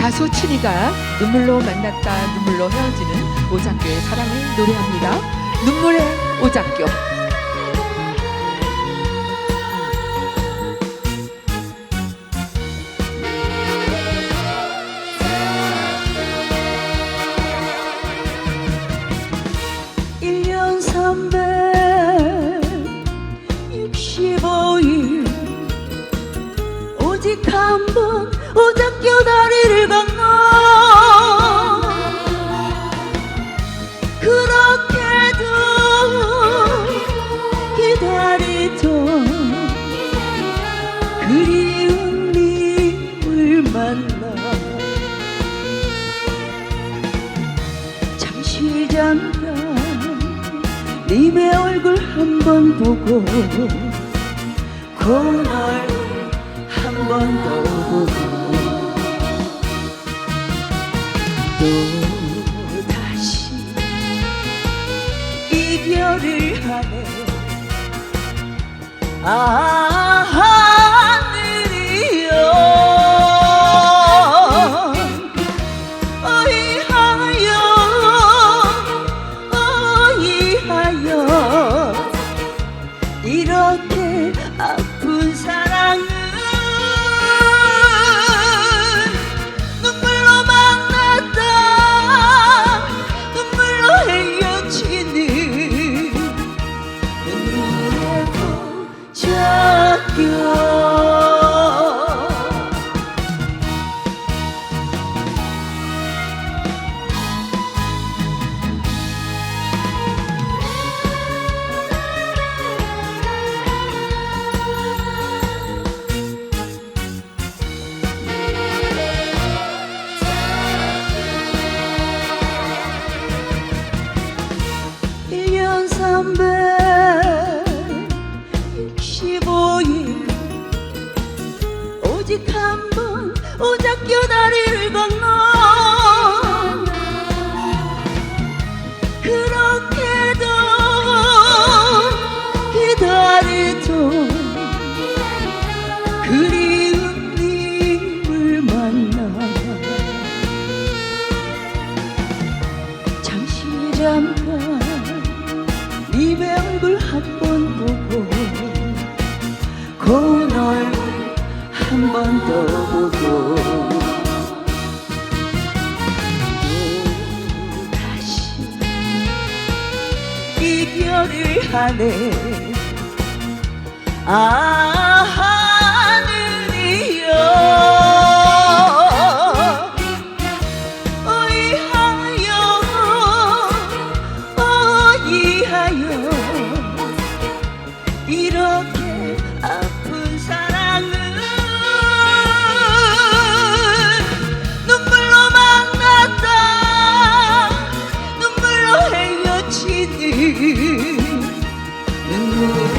가수 춘희가 눈물로 만났다 눈물로 헤어지는 오작교의 사랑을 노래합니다. 눈물의 오작교. 잠깐 님의 얼굴 한 번 보고 고운 얼굴 한번더 보고. 또 다시 이별을 하네. 아 년 365일. 오직 한 번 오작교 다리를 건너 그렇게도 기다리던 그리운 님을 만나 잠시 잠 이별을 하네. 아 있는 눈물